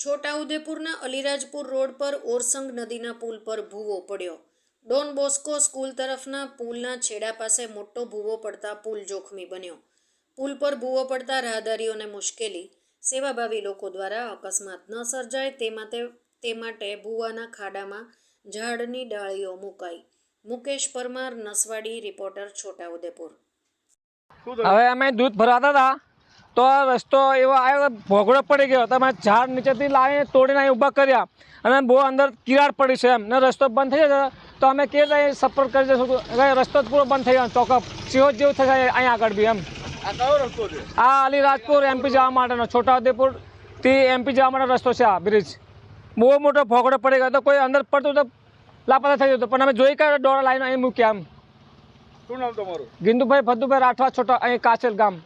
છોટાઉદેપુરના Alirajpur road પર ઓરસંગ નદીના પુલ પર ભૂવો પડ્યો. ડોન બોસ્કો સ્કૂલ તરફના પુલના છેડા પાસે મોટો ભૂવો પડતા પુલ જોખમી બન્યો. પુલ પર ભૂવો પડતા રાહદારીઓને મુશ્કેલી, સેવાભાવી લોકો દ્વારા અકસ્માત ન સર્જાય તે માટે તે માટે ભૂવાના ખાડામાં ઝાડની ડાળીઓ મુકાઈ. મુકેશ પરમાર નસવાડી, રિપોર્ટર છોટાઉદેપુર. હવે અમે દૂધ ભરાતા હતા. તો આ રસ્તો એવો આવ્યો ભોગડો પડી ગયો. તમે અમે ઝાડ નીચેથી લાવીને તોડીને અહીં ઊભા કર્યા. અને બહુ અંદર કિરાડ પડી છે એમ. ને રસ્તો બંધ થઈ જશે તો અમે કેવી રીતે સપોર્ટ કરી દઈશું રસ્તો પૂરો બંધ થઈ ગયો. ચોકઅપ સિંહો જેવું થશે અહીંયા આગળ બી એમ. આ અલીરાજપુર એમપી જવા માટેનો છોટાઉદેપુરથી એમપી જવા માટે રસ્તો છે આ બ્રિજ બહુ મોટો ભોગડો પડી ગયો. તો કોઈ અંદર પડતું તો લાપતા થઈ જતો. પણ અમે જોઈ કાઢ્યો દોડા લાવીને અહીં મૂક્યા એમ. શું નામ તમારું? ગિંદુભાઈ ભદ્દુભાઈ રાઠવા છોટા અહીં કાચેલ ગામ.